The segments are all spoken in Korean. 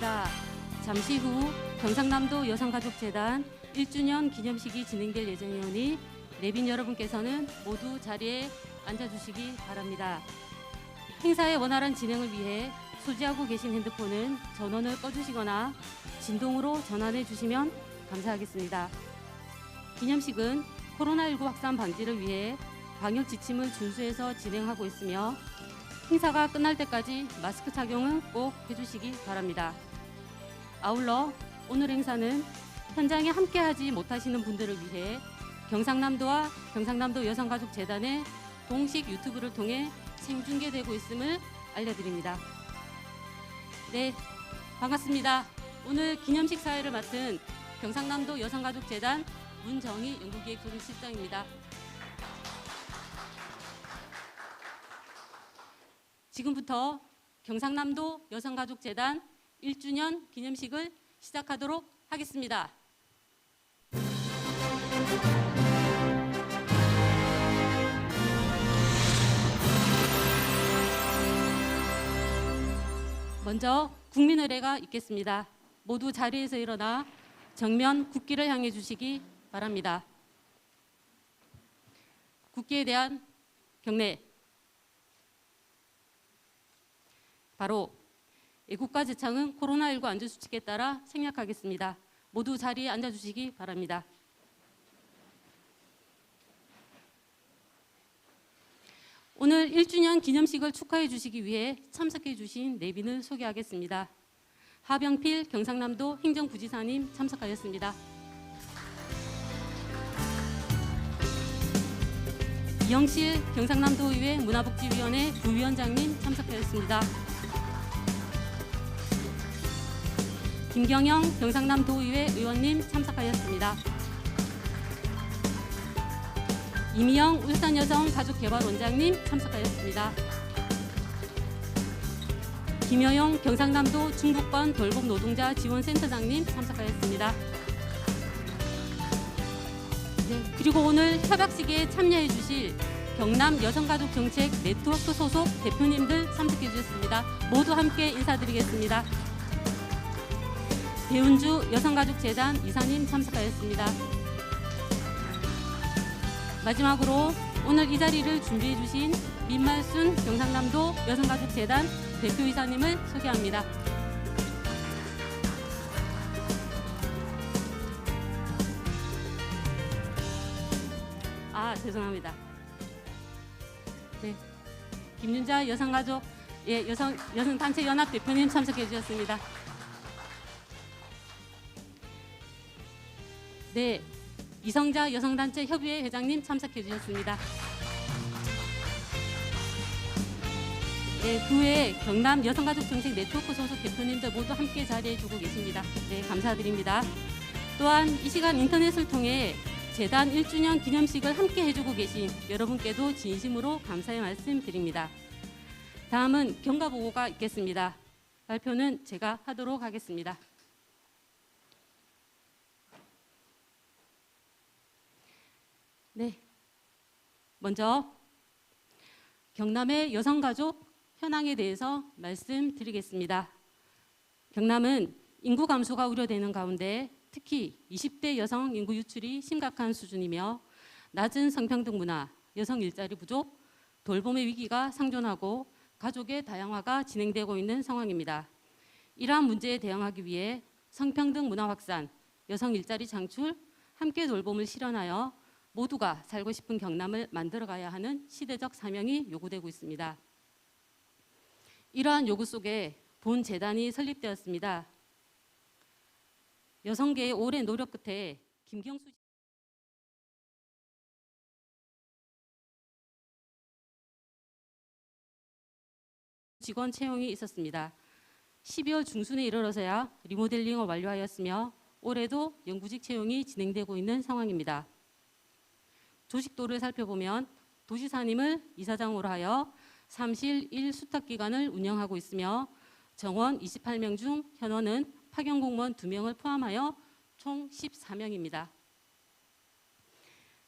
말씀드리겠습니다. 잠시 후 경상남도 여성가족재단 1주년 기념식이 진행될 예정이오니 내빈 여러분께서는 모두 자리에 앉아주시기 바랍니다. 행사의 원활한 진행을 위해 소지하고 계신 핸드폰은 전원을 꺼주시거나 진동으로 전환해 주시면 감사하겠습니다. 기념식은 코로나19 확산 방지를 위해 방역 지침을 준수해서 진행하고 있으며 행사가 끝날 때까지 마스크 착용은 꼭 해주시기 바랍니다. 아울러 오늘 행사는 현장에 함께하지 못하시는 분들을 위해 경상남도와 경상남도 여성가족재단의 공식 유튜브를 통해 생중계되고 있음을 알려드립니다. 네, 반갑습니다. 오늘 기념식 사회를 맡은 경상남도 여성가족재단 문정희 연구기획조정실장입니다. 지금부터 경상남도 여성가족재단 1주년 기념식을 시작하도록 하겠습니다. 먼저 국민의례가 있겠습니다. 모두 자리에서 일어나 정면 국기를 향해 주시기 바랍니다. 국기에 대한 경례. 바로 애 국가 제창은 코로나19 안전수칙에 따라 생략하겠습니다. 모두 자리에 앉아주시기 바랍니다. 오늘 1주년 기념식을 축하해 주시기 위해 참석해 주신 내빈을 소개하겠습니다. 하병필 경상남도 행정부지사님 참석하였습니다. 이영실 경상남도의회 문화복지위원회 부위원장님 참석하였습니다. 김경영 경상남 도의회 의원님 참석하였습니다. 이미영 울산여성가족개발원장님 참석하였습니다. 김여용 경상남도 중북권 돌봄 노동자 지원센터장님 참석하였습니다. 네, 그리고 오늘 협약식에 참여해 주실 경남 여성가족 정책 네트워크 소속 대표님들 참석해 주셨습니다. 모두 함께 인사드리겠습니다. 배운주 여성가족재단 이사님 참석하였습니다. 마지막으로 오늘 이 자리를 준비해 주신 민말순 경상남도 여성가족재단 대표이사님을 소개합니다. 아 죄송합니다. 네, 김윤자 여성가족 예 여성 여성단체 연합 대표님 참석해 주셨습니다. 네, 이성자 여성단체 협의회 회장님 참석해 주셨습니다. 네, 그 외에 경남 여성가족정책 네트워크 소속 대표님들 모두 함께 자리해 주고 계십니다. 네, 감사드립니다. 또한 이 시간 인터넷을 통해 재단 1주년 기념식을 함께 해주고 계신 여러분께도 진심으로 감사의 말씀 드립니다. 다음은 경과 보고가 있겠습니다. 발표는 제가 하도록 하겠습니다. 네. 먼저 경남의 여성가족 현황에 대해서 말씀드리겠습니다. 경남은 인구 감소가 우려되는 가운데 특히 20대 여성 인구 유출이 심각한 수준이며 낮은 성평등 문화, 여성 일자리 부족, 돌봄의 위기가 상존하고 가족의 다양화가 진행되고 있는 상황입니다. 이러한 문제에 대응하기 위해 성평등 문화 확산, 여성 일자리 창출, 함께 돌봄을 실현하여 모두가 살고 싶은 경남을 만들어가야 하는 시대적 사명이 요구되고 있습니다. 이러한 요구 속에 본 재단이 설립되었습니다. 여성계의 오랜 노력 끝에 김경수 직원 채용이 있었습니다. 12월 중순에 이르러서야 리모델링을 완료하였으며 올해도 영구직 채용이 진행되고 있는 상황입니다. 조직도를 살펴보면 도지사님을 이사장으로 하여 3실 1수탁 기관을 운영하고 있으며 정원 28명 중 현원은 파견 공무원 2명을 포함하여 총 14명입니다.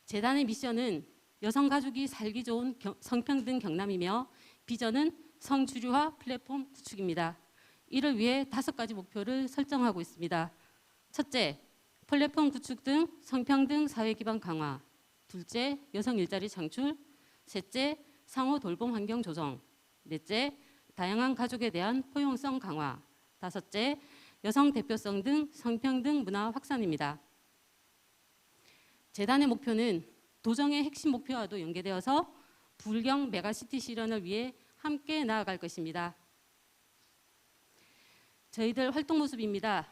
재단의 미션은 여성 가족이 살기 좋은 경- 성평등 경남이며 비전은 성주류화 플랫폼 구축입니다. 이를 위해 다섯 가지 목표를 설정하고 있습니다. 첫째, 플랫폼 구축 등 성평등 사회 기반 강화. 둘째, 여성 일자리 창출. 셋째, 상호 돌봄 환경 조성. 넷째, 다양한 가족에 대한 포용성 강화. 다섯째, 여성 대표성 등 성평등 문화 확산입니다. 재단의 목표는 도정의 핵심 목표와도 연계되어서 불경 메가시티 실현을 위해 함께 나아갈 것입니다. 저희들 활동 모습입니다.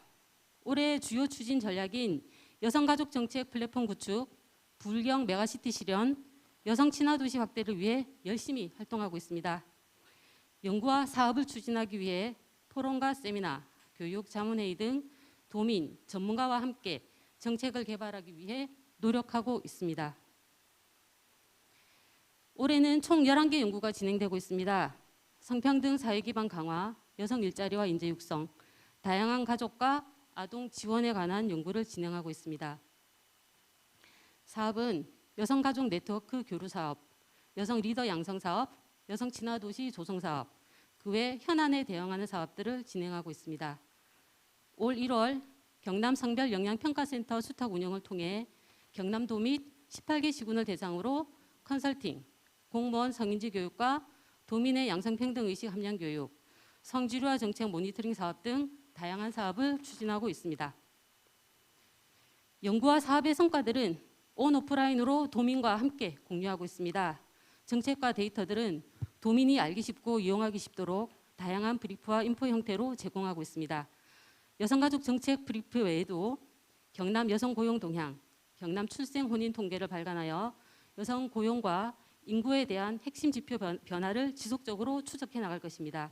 올해 주요 추진 전략인 여성가족 정책 플랫폼 구축, 불경 메가시티 실현, 여성 친화 도시 확대를 위해 열심히 활동하고 있습니다. 연구와 사업을 추진하기 위해 토론과 세미나, 교육 자문회의 등 도민, 전문가와 함께 정책을 개발하기 위해 노력하고 있습니다. 올해는 총 11개 연구가 진행되고 있습니다. 성평등 사회 기반 강화, 여성 일자리와 인재 육성, 다양한 가족과 아동 지원에 관한 연구를 진행하고 있습니다. 사업은 여성 가족 네트워크 교류 사업, 여성 리더 양성 사업, 여성 친화 도시 조성 사업, 그 외 현안에 대응하는 사업들을 진행하고 있습니다. 올 1월 경남 성별 영양 평가센터 수탁 운영을 통해 경남도 및 18개 시군을 대상으로 컨설팅, 공무원 성인지 교육과 도민의 양성평등 의식 함량 교육, 성지류화 정책 모니터링 사업 등 다양한 사업을 추진하고 있습니다. 연구와 사업의 성과들은 온 오프라인으로 도민과 함께 공유하고 있습니다. 정책과 데이터들은 도민이 알기 쉽고 이용하기 쉽도록 다양한 브리프와 인포 형태로 제공하고 있습니다. 여성가족 정책 브리프 외에도 경남 여성 고용 동향, 경남 출생 혼인 통계를 발간하여 여성 고용과 인구에 대한 핵심 지표 변- 변화를 지속적으로 추적해 나갈 것입니다.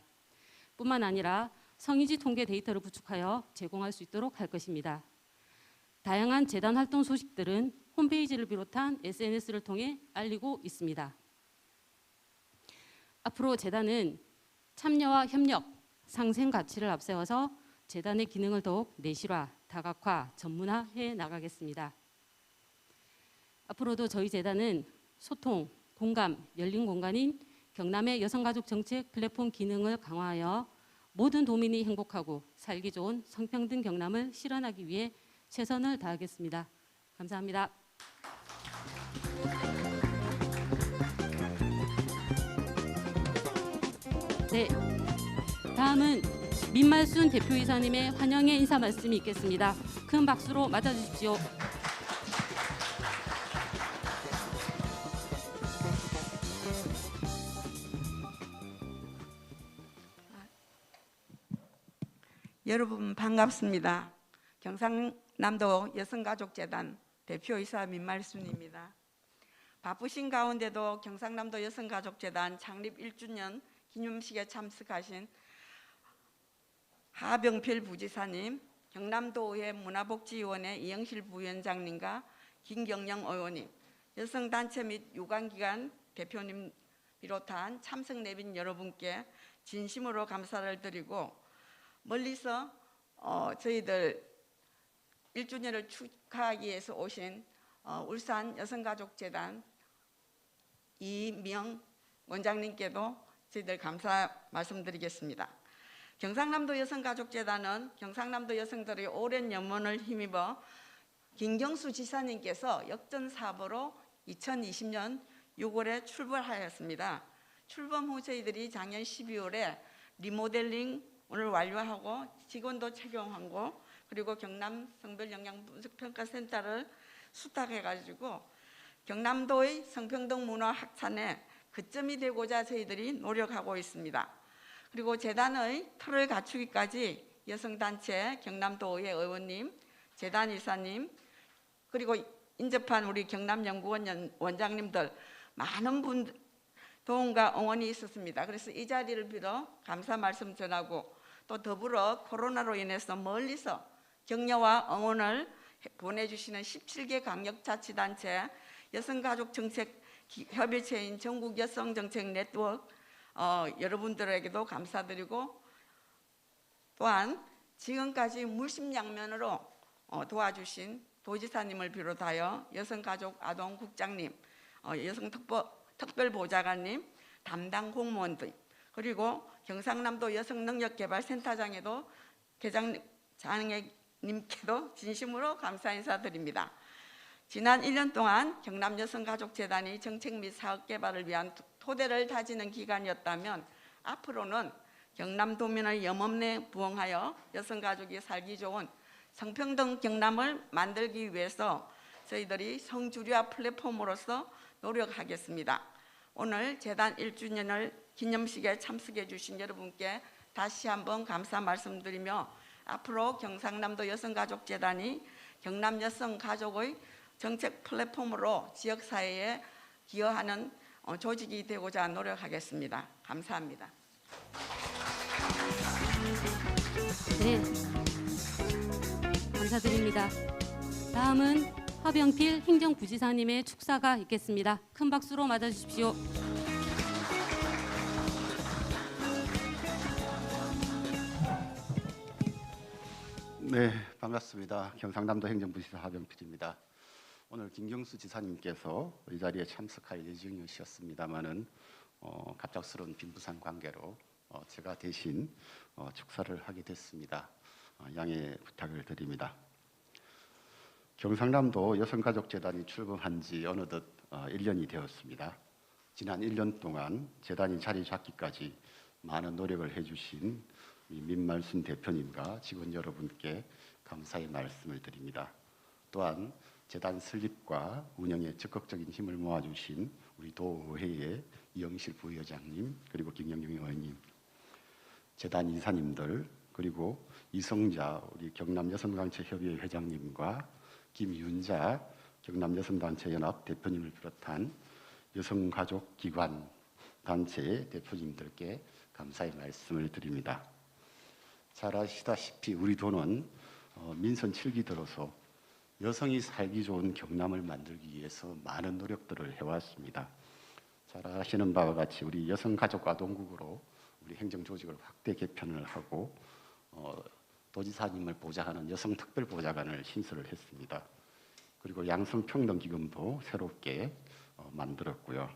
뿐만 아니라 성인지 통계 데이터를 구축하여 제공할 수 있도록 할 것입니다. 다양한 재단 활동 소식들은 홈페이지를 비롯한 SNS를 통해 알리고 있습니다. 앞으로 재단은 참여와 협력, 상생 가치를 앞세워서 재단의 기능을 더욱 내실화, 다각화, 전문화해 나가겠습니다. 앞으로도 저희 재단은 소통, 공감, 열린 공간인 경남의 여성가족 정책 플랫폼 기능을 강화하여 모든 도민이 행복하고 살기 좋은 성평등 경남을 실현하기 위해 최선을 다하겠습니다. 감사합니다. 네, 다음은 민말순 대표이사님의 환영의 인사 말씀이 있겠습니다. 큰 박수로 맞아주십시오. 여러분 반갑습니다. 경상남도 여성가족재단 대표이사 민말순입니다. 바쁘신 가운데도 경상남도 여성가족재단 창립 1주년 기념식에 참석하신 하병필 부지사님, 경남도의회 문화복지위원회 이영실 부위원장님과 김경영 의원님, 여성단체 및 유관기관 대표님 비롯한 참석 내빈 여러분께 진심으로 감사를 드리고 멀리서 어, 저희들 1주년을 축하하기 위해서 오신 어, 울산 여성가족재단 이명 원장님께도 저희들 감사 말씀드리겠습니다. 경상남도 여성가족재단은 경상남도 여성들의 오랜 연문을 힘입어 김경수 지사님께서 역전 사업으로 2020년 6월에 출범하였습니다. 출범 후 저희들이 작년 12월에 리모델링 오늘 완료하고 직원도 채용하고 그리고 경남 성별 영양 분석 평가 센터를 수탁해 가지고 경남도의 성평등 문화 확산에 거점이 되고자 저희들이 노력하고 있습니다. 그리고 재단의 틀을 갖추기까지 여성단체 경남도의회 의원님, 재단 이사님, 그리고 인접한 우리 경남연구원 연- 원장님들 많은 분 도움과 응원이 있었습니다. 그래서 이 자리를 빌어 감사 말씀 전하고 또 더불어 코로나로 인해서 멀리서 격려와 응원을 해- 보내주시는 17개 강력자치단체 여성가족정책 기- 협의체인 전국 여성정책 네트워크 어, 여러분들에게도 감사드리고 또한 지금까지 물심양면으로 어, 도와주신 도지사님을 비롯하여 여성가족 아동국장님, 어, 여성특별보좌관님, 담당 공무원들 그리고 경상남도 여성능력개발센터장에도 계장장님께도 진심으로 감사 인사드립니다. 지난 1년 동안 경남 여성가족재단이 정책 및 사업 개발을 위한 토대를 다지는 기간이었다면 앞으로는 경남 도민의 염원에 부응하여 여성가족이 살기 좋은 성평등 경남을 만들기 위해서 저희들이 성주류화 플랫폼으로서 노력하겠습니다. 오늘 재단 1주년을 기념식에 참석해 주신 여러분께 다시 한번 감사 말씀드리며 앞으로 경상남도 여성가족재단이 경남 여성가족의 정책 플랫폼으로 지역사회에 기여하는 어, 조직이 되고자 노력하겠습니다. 감사합니다. 네. 감사드립니다. 다음은 하병필 행정부지사님의 축사가 있겠습니다. 큰 박수로 맞아주십시오. 네, 반갑습니다. 경상남도 행정부지사 하병필입니다. 오늘 김경수 지사님께서 이 자리에 참석할 예정이셨습니다마는 어, 갑작스러운 빈부상 관계로 어, 제가 대신 어, 축사를 하게 됐습니다. 어, 양해 부탁을 드립니다. 경상남도 여성가족재단이 출범한 지 어느덧 어, 1년이 되었습니다. 지난 1년 동안 재단이 자리 잡기까지 많은 노력을 해주신 이 민말순 대표님과 직원 여러분께 감사의 말씀을 드립니다. 또한 재단 설립과 운영에 적극적인 힘을 모아주신 우리 도의회의 이영실 부회장님 그리고 김영경 의원님, 재단 이사님들 그리고 이성자 우리 경남 여성단체 협의회 회장님과 김윤자 경남 여성단체 연합 대표님을 비롯한 여성가족기관 단체 대표님들께 감사의 말씀을 드립니다. 잘 아시다시피 우리 도는 어, 민선 7기 들어서 여성이 살기 좋은 경남을 만들기 위해서 많은 노력들을 해왔습니다. 잘 아시는 바와 같이 우리 여성가족아동국으로 우리 행정조직을 확대 개편을 하고 어, 도지사님을 보좌하는 여성특별보좌관을 신설을 했습니다. 그리고 양성평등기금도 새롭게 어, 만들었고요.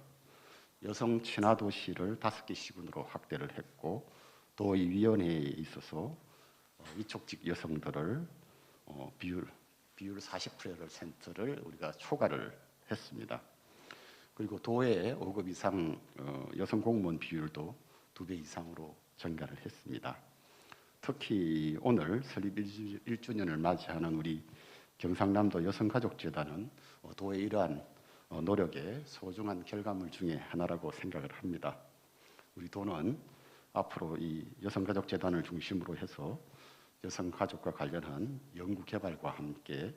여성 친화 도시를 다섯 개 시군으로 확대를 했고 도의위원회에 있어서 어, 위촉직 여성들을 어, 비율 비율 40%를 우리가 초과를 했습니다. 그리고 도의 5급 이상 어, 여성 공무원 비율도 두 배 이상으로 증가를 했습니다. 특히 오늘 설립 1주년을 맞이하는 우리 경상남도 여성가족재단은 어, 도의 이러한 어, 노력의 소중한 결과물 중에 하나라고 생각을 합니다. 우리 도는 앞으로 이 여성가족재단을 중심으로 해서 여성 가족과 관련한 연구 개발과 함께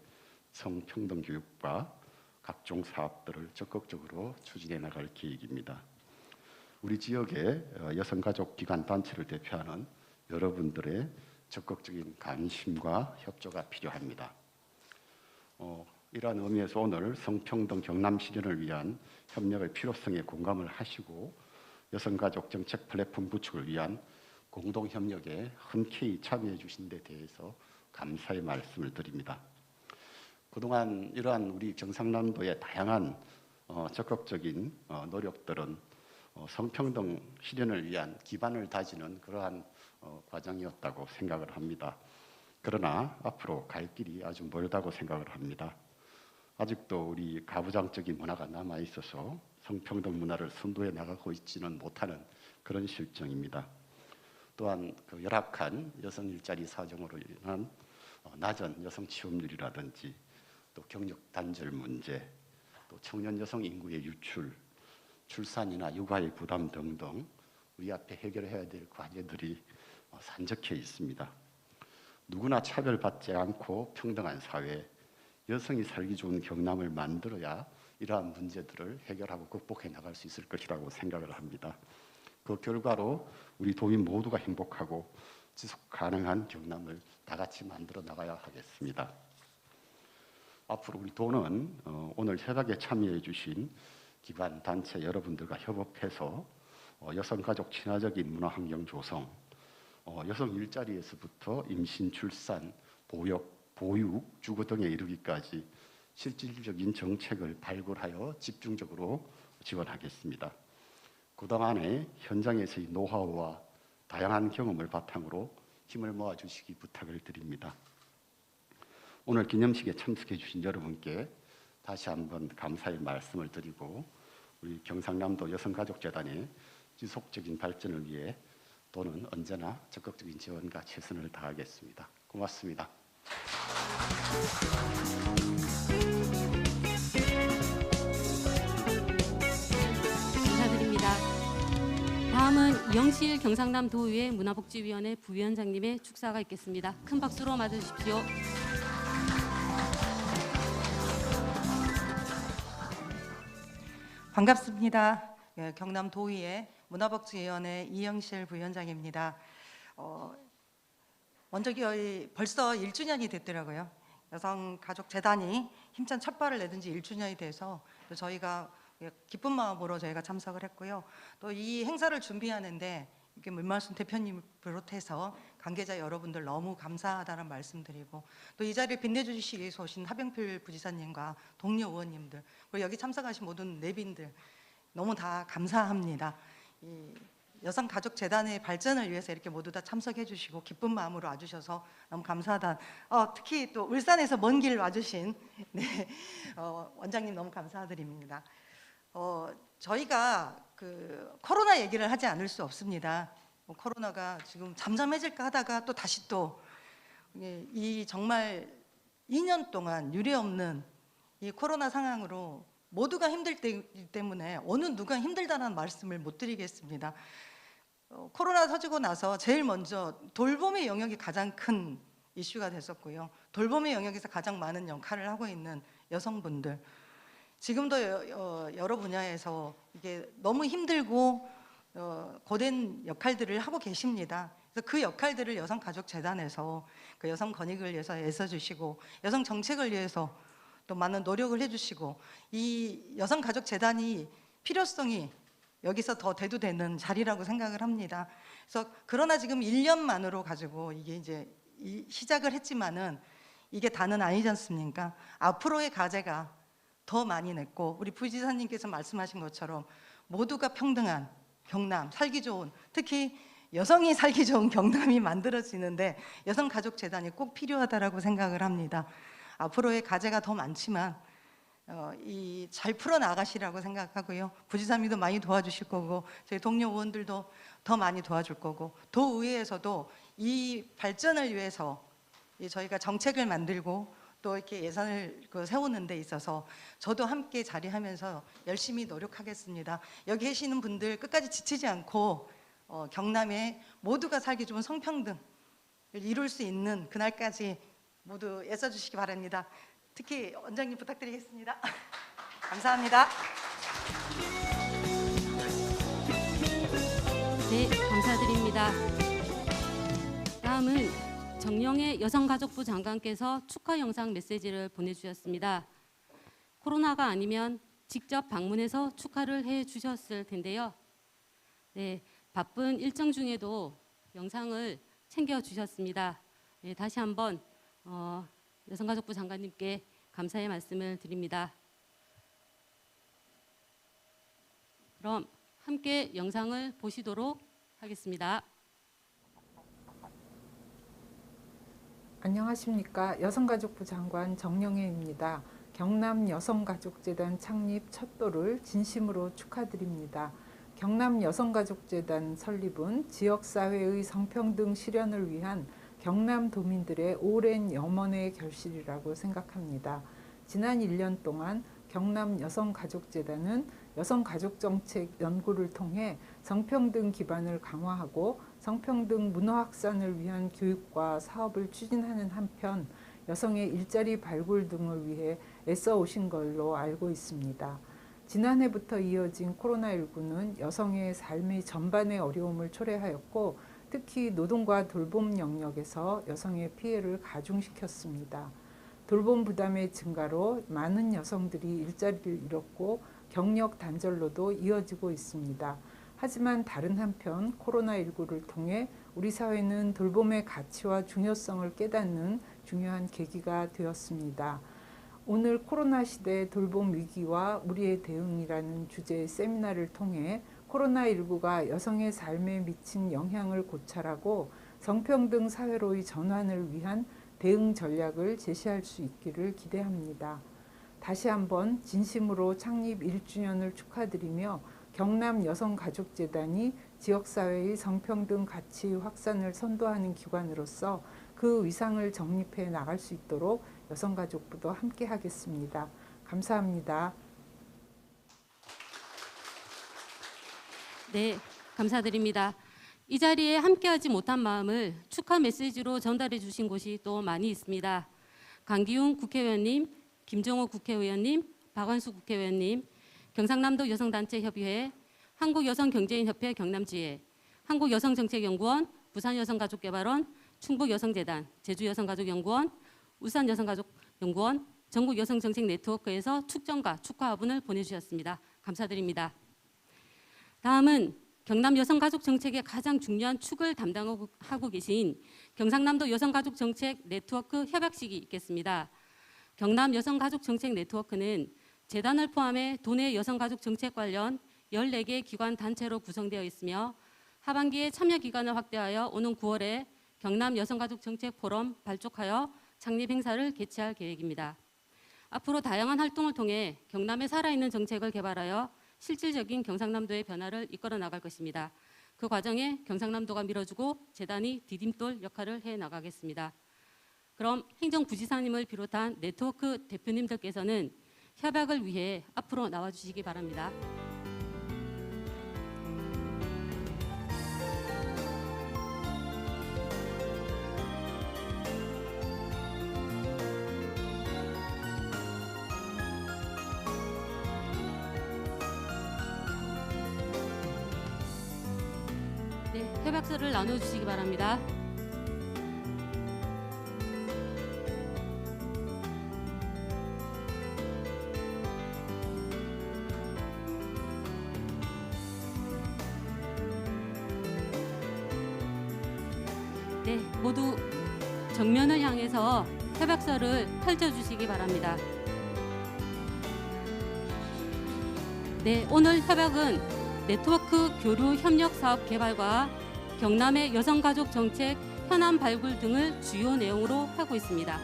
성평등 교육과 각종 사업들을 적극적으로 추진해 나갈 계획입니다. 우리 지역의 어, 여성 가족 기관 단체를 대표하는 여러분들의 적극적인 관심과 협조가 필요합니다. 어, 이러한 의미에서 오늘 성평등 경남 실현을 위한 협력의 필요성에 공감을 하시고 여성가족 정책 플랫폼 구축을 위한 공동 협력에 흔쾌히 참여해 주신 데 대해서 감사의 말씀을 드립니다. 그동안 이러한 우리 경상남도의 다양한 어, 적극적인 어, 노력들은 어, 성평등 실현을 위한 기반을 다지는 그러한 어, 과정이었다고 생각을 합니다. 그러나 앞으로 갈 길이 아주 멀다고 생각을 합니다. 아직도 우리 가부장적인 문화가 남아 있어서 성평등 문화를 선도해 나가고 있지는 못하는 그런 실정입니다. 또한 그 열악한 여성 일자리 사정으로 인한 어, 낮은 여성 취업률이라든지 또 경력 단절 문제, 또 청년 여성 인구의 유출, 출산이나 육아의 부담 등등 우리 앞에 해결해야 될 과제들이 어, 산적해 있습니다. 누구나 차별받지 않고 평등한 사회, 여성이 살기 좋은 경남을 만들어야 이러한 문제들을 해결하고 극복해 나갈 수 있을 것이라고 생각을 합니다. 그 결과로 우리 도민 모두가 행복하고 지속 가능한 경남을 다 같이 만들어 나가야 하겠습니다. 앞으로 우리 도는 어, 오늘 협약에 참여해 주신 기관 단체 여러분들과 협업해서 어, 여성 가족 친화적인 문화 환경 조성, 어, 여성 일자리에서부터 임신, 출산, 보육, 보육, 주거 등에 이르기까지 실질적인 정책을 발굴하여 집중적으로 지원하겠습니다. 그동안의 현장에서의 노하우와 다양한 경험을 바탕으로 힘을 모아 주시기 부탁을 드립니다. 오늘 기념식에 참석해 주신 여러분께 다시 한번 감사의 말씀을 드리고 우리 경상남도 여성가족재단의 지속적인 발전을 위해 또는 언제나 적극적인 지원과 최선을 다하겠습니다. 고맙습니다. 영실 경상남 도의회 문화복지위원회 부위원장님의 축사가 있겠습니다. 큰 박수로 맞으십시오. 반갑습니다. 예, 경남 도의회 문화복지위원회 이영실 부위원장입니다. 어, 먼저 기- 벌써 1주년이 됐더라고요. 여성가족재단이 힘찬 첫 발을 내든 지 1주년이 돼서 또 저희가 예, 기쁜 마음으로 저희가 참석을 했고요. 또 이 행사를 준비하는데 이게 문말순 대표님을 비롯해서 관계자 여러분들 너무 감사하다는 말씀드리고 또 이 자리를 빛내주시기 위해서 오신 하병필 부지사님과 동료 의원님들 그리고 여기 참석하신 모든 내빈들 너무 다 감사합니다. 이 여성가족재단의 발전을 위해서 이렇게 모두 다 참석해 주시고 기쁜 마음으로 와주셔서 너무 감사하다. 어, 특히 또 울산에서 먼 길 와주신 네, 어, 원장님 너무 감사드립니다. 어, 저희가 그 코로나 얘기를 하지 않을 수 없습니다. 뭐 코로나가 지금 잠잠해질까 하다가 또 다시 또 이- 이 정말 2년 동안 유례 없는 이 코로나 상황으로 모두가 힘들 때이기 때문에 어느 누가 힘들다는 말씀을 못 드리겠습니다. 어, 코로나 터지고 나서 제일 먼저 돌봄의 영역이 가장 큰 이슈가 됐었고요. 돌봄의 영역에서 가장 많은 역할을 하고 있는 여성분들 지금도 여, 어, 여러 분야에서 이게 너무 힘들고 어, 고된 역할들을 하고 계십니다. 그래서 그 역할들을 여성가족재단에서 그 여성 권익을 위해서 애써주시고 여성 정책을 위해서 또 많은 노력을 해주시고 이 여성가족재단이 필요성이 여기서 더 대두되는 자리라고 생각을 합니다. 그래서 그러나 지금 1년만으로 가지고 이게 이제 이 시작을 했지만은 이게 다는 아니지 않습니까? 앞으로의 과제가 더 많이 냈고 우리 부지사님께서 말씀하신 것처럼 모두가 평등한 경남 살기 좋은 특히 여성이 살기 좋은 경남이 만들어지는데 여성가족재단이 꼭 필요하다라고 생각을 합니다. 앞으로의 과제가 더 많지만 어, 이 잘 풀어 나가시라고 생각하고요. 부지사님도 많이 도와주실 거고 저희 동료 의원들도 더 많이 도와줄 거고 도의회에서도 이 발전을 위해서 이 저희가 정책을 만들고 또 이렇게 예산을 그 세우는 데 있어서 저도 함께 자리하면서 열심히 노력하겠습니다. 여기 계시는 분들 끝까지 지치지 않고 어, 경남에 모두가 살기 좋은 성평등을 이룰 수 있는 그날까지 모두 애써 주시기 바랍니다. 특히 원장님 부탁드리겠습니다. 감사합니다. 네, 감사드립니다. 다음은 정영애 여성가족부 장관께서 축하 영상 메시지를 보내주셨습니다. 코로나가 아니면 직접 방문해서 축하를 해 주셨을 텐데요. 네, 바쁜 일정 중에도 영상을 챙겨 주셨습니다. 네, 다시 한번 어, 여성가족부 장관님께 감사의 말씀을 드립니다. 그럼 함께 영상을 보시도록 하겠습니다. 안녕하십니까 여성가족부 장관 정영애입니다. 경남 여성가족재단 창립 첫도를 진심으로 축하드립니다. 경남 여성가족재단 설립은 지역사회의 성평등 실현을 위한 경남 도민들의 오랜 염원의 결실이라고 생각합니다. 지난 1년 동안 경남 여성가족재단은 여성가족정책 연구를 통해 성평등 기반을 강화하고 성평등 문화 확산을 위한 교육과 사업을 추진하는 한편 여성의 일자리 발굴 등을 위해 애써 오신 걸로 알고 있습니다. 지난해부터 이어진 코로나19는 여성의 삶의 전반의 어려움을 초래하였고 특히 노동과 돌봄 영역에서 여성의 피해를 가중시켰습니다. 돌봄 부담의 증가로 많은 여성들이 일자리를 잃었고 경력 단절로도 이어지고 있습니다. 하지만 다른 한편 코로나19를 통해 우리 사회는 돌봄의 가치와 중요성을 깨닫는 중요한 계기가 되었습니다. 오늘 코로나 시대 돌봄 위기와 우리의 대응이라는 주제의 세미나를 통해 코로나19가 여성의 삶에 미친 영향을 고찰하고 성평등 사회로의 전환을 위한 대응 전략을 제시할 수 있기를 기대합니다. 다시 한번 진심으로 창립 1주년을 축하드리며 경남 여성가족재단이 지역사회의 성평등 가치 확산을 선도하는 기관으로서 그 위상을 정립해 나갈 수 있도록 여성가족부도 함께 하겠습니다. 감사합니다. 네, 감사드립니다. 이 자리에 함께하지 못한 마음을 축하 메시지로 전달해 주신 곳이 또 많이 있습니다. 강기훈 국회의원님, 김종호 국회의원님, 박완수 국회의원님, 경상남도 여성단체협의회, 한국여성경제인협회 경남지회, 한국여성정책연구원, 부산여성가족개발원, 충북여성재단, 제주여성가족연구원, 울산여성가족연구원, 전국여성정책네트워크에서 축전과 축하 화분을 보내주셨습니다. 감사드립니다. 다음은 경남 여성가족 정책의 가장 중요한 축을 담당하고 계신 경상남도 여성가족 정책 네트워크 협약식이 있겠습니다. 경남 여성가족 정책 네트워크는 재단을 포함해 도내 여성가족 정책 관련 14개 기관 단체로 구성되어 있으며 하반기에 참여 기간을 확대하여 오는 9월에 경남 여성가족 정책 포럼 발족하여 창립 행사를 개최할 계획입니다. 앞으로 다양한 활동을 통해 경남에 살아있는 정책을 개발하여 실질적인 경상남도의 변화를 이끌어 나갈 것입니다. 그 과정에 경상남도가 밀어주고 재단이 디딤돌 역할을 해 나가겠습니다. 그럼 행정부지사님을 비롯한 네트워크 대표님들께서는 협약을 위해 앞으로 나와 주시기 바랍니다. 네, 협약서를 나눠 주시기 바랍니다. 협약서를 펼쳐 주시기 바랍니다. 네, 오늘 협약은 네트워크 교류 협력 사업 개발과 경남의 여성가족 정책 현안 발굴 등을 주요 내용으로 하고 있습니다.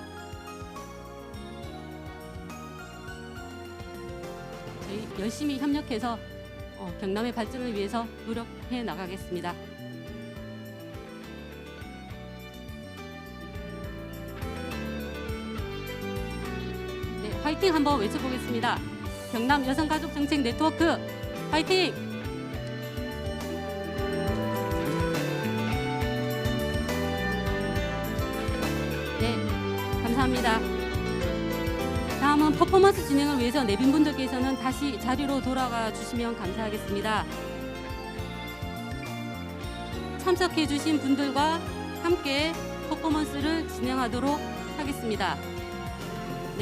저희 열심히 협력해서 어, 경남의 발전을 위해서 노력해 나가겠습니다. 네, 화이팅 한번 외쳐보겠습니다. 경남 여성가족 정책 네트워크 화이팅! 네, 감사합니다. 다음은 퍼포먼스 진행을 위해서 내빈분들께서는 다시 자리로 돌아가 주시면 감사하겠습니다. 참석해 주신 분들과 함께 퍼포먼스를 진행하도록 하겠습니다.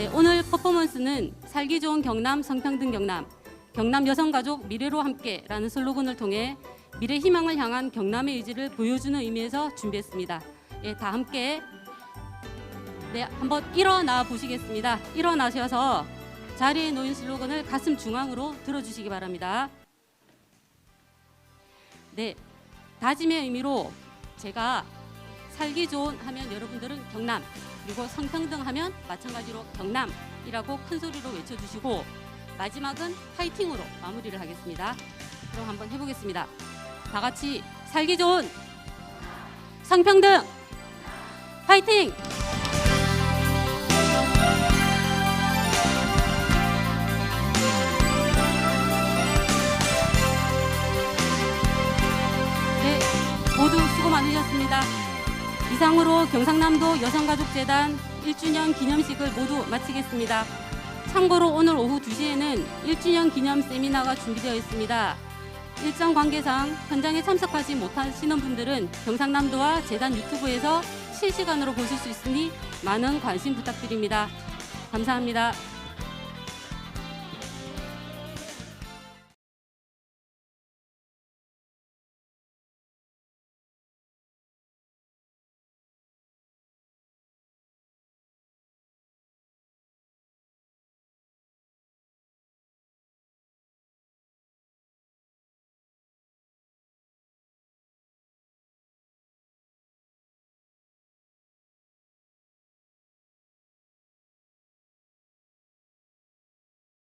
네, 오늘 퍼포먼스는 살기 좋은 경남 성평등 경남 경남 여성가족 미래로 함께라는 슬로건을 통해 미래 희망을 향한 경남의 의지를 보여주는 의미에서 준비했습니다. 예, 다 함께 네, 한번 일어나 보시겠습니다. 일어나셔서 자리에 놓인 슬로건을 가슴 중앙으로 들어주시기 바랍니다. 네, 다짐의 의미로 제가 살기 좋은 하면 여러분들은 경남 그리고 성평등 하면 마찬가지로 경남이라고 큰 소리로 외쳐주시고 마지막은 파이팅으로 마무리를 하겠습니다. 그럼 한번 해보겠습니다. 다 같이 살기 좋은 성평등 파이팅! 네, 모두 수고 많으셨습니다. 이상으로 경상남도 여성가족재단 1주년 기념식을 모두 마치겠습니다. 참고로 오늘 오후 2시에는 1주년 기념 세미나가 준비되어 있습니다. 일정 관계상 현장에 참석하지 못하시는 분들은 경상남도와 재단 유튜브에서 실시간으로 보실 수 있으니 많은 관심 부탁드립니다. 감사합니다.